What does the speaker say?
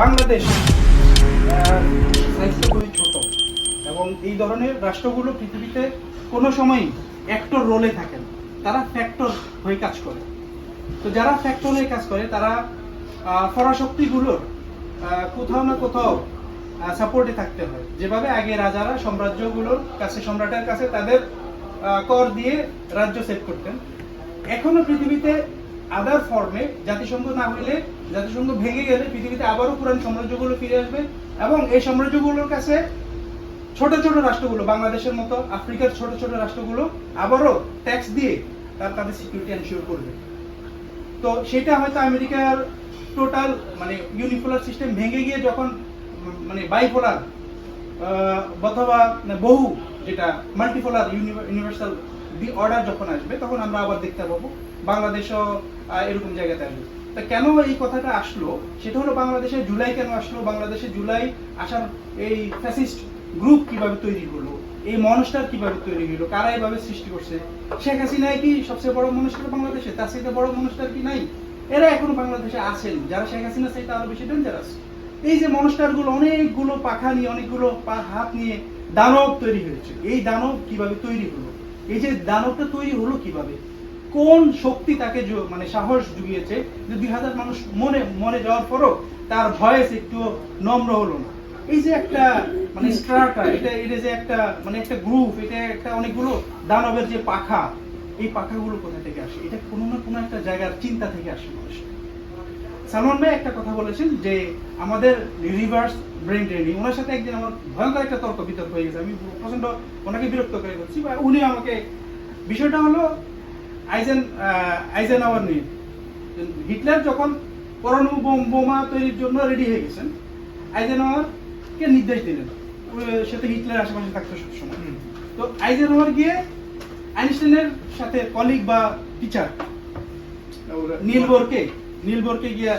বাংলাদেশ খুবই ছোট এবং এই ধরনের রাষ্ট্রগুলো পৃথিবীতে কোনো সময়ই অ্যাক্টর রোলে থাকে না। তারা ফ্যাক্টর হয়ে কাজ করে। তো যারা ফ্যাক্টর হয়ে কাজ করে, তারা পরাশক্তিগুলোর কোথাও না কোথাও সাপোর্টে থাকতে হয়। যেভাবে আগে রাজারা সাম্রাজ্যগুলোর কাছে, সম্রাটের কাছে তাদের কর দিয়ে রাজ্য সেট করতেন, এখনও পৃথিবীতে আদার ফর্মে জাতিসংঘ না হলে জাতিসংঘ ভেঙে গেলে পৃথিবীতে আবারও পুরান সাম্রাজ্যগুলো ফিরে আসবে এবং এই সাম্রাজ্যগুলোর কাছে ছোট ছোট রাষ্ট্রগুলো, বাংলাদেশের মতো আফ্রিকার ছোট ছোট রাষ্ট্রগুলো আবারও ট্যাক্স দিয়ে তার তাদের সিকিউরিটি এনশিওর করবে। তো সেটা হয়তো আমেরিকার টোটাল মানে ইউনিপোলার সিস্টেম ভেঙে গিয়ে যখন মানে বাইপোলার অথবা বহু যেটা মাল্টিপোলার ইউনিভার্সাল দি অর্ডার যখন আসবে, তখন আমরা আবার দেখতে পাবো বাংলাদেশও এরকম জায়গাতে আসবে। তা কেন এই কথাটা আসলো? সেটা হলো বাংলাদেশে জুলাই কেন আসলো? বাংলাদেশে জুলাই আসার এই ফ্যাসিস্ট গ্রুপ কীভাবে তৈরি হলো? এই মনস্টার কীভাবে তৈরি হলো? কারা এইভাবে সৃষ্টি করছে? শেখ হাসিনাই কি সবচেয়ে বড় মনস্টার বাংলাদেশে? তার সাথে বড় মনস্টার কি নাই? এরা এখনও বাংলাদেশে আছেন। যারা শেখ হাসিনা চাইতে আরও বেশি ডেঞ্জারাস এই যে মনস্টারগুলো অনেকগুলো পাখা নিয়ে, অনেকগুলো হাত নিয়ে দানব তৈরি হয়েছে। এই দানব কীভাবে তৈরি হলো? এই যে দানবটা তৈরি হলো কীভাবে? কোন শক্তি তাকে মানে সাহস জুগিয়েছে যে দুই হাজার মানুষ মনে মরে যাওয়ার পরও তার ভয়েস একটু নম্র হলো না? এই যে একটা মানে স্ট্রাটা, এটা এটা যে একটা মানে একটা গ্রুপ, এটা একটা অনেকগুলো দানবের যে পাখা, এই পাখাগুলো কোথা থেকে আসে? এটা কোনো না কোনো একটা জায়গার চিন্তা থেকে আসে মানুষের। সালমান ভাই একটা কথা বলেছেন যে আমাদের রিভার্স ব্রেন ট্রেনিং ওনার সাথে একদিন আমার ভয়ঙ্কর একটা তর্ক বিতর্ক হয়ে গেছে আমি প্রচণ্ড ওনাকে বিরক্ত করে করছি বা উনি আমাকে বিষয়টা হলো আইজেন আইজেন আওয়ার নিয়ে। হিটলার যখন পরমাণু বোম- বোমা তৈরির জন্য রেডি হয়ে গেছেন আইজেন কে নির্দেশ দিলেন। ও- সে তো হিটলার আশেপাশে থাকতো সবসময়। তো আইজেন আওয়ার গিয়ে আইনস্টাইনের সাথে কলিগ বা টিচার নীলবোরকে নীলবোরকে গিয়ে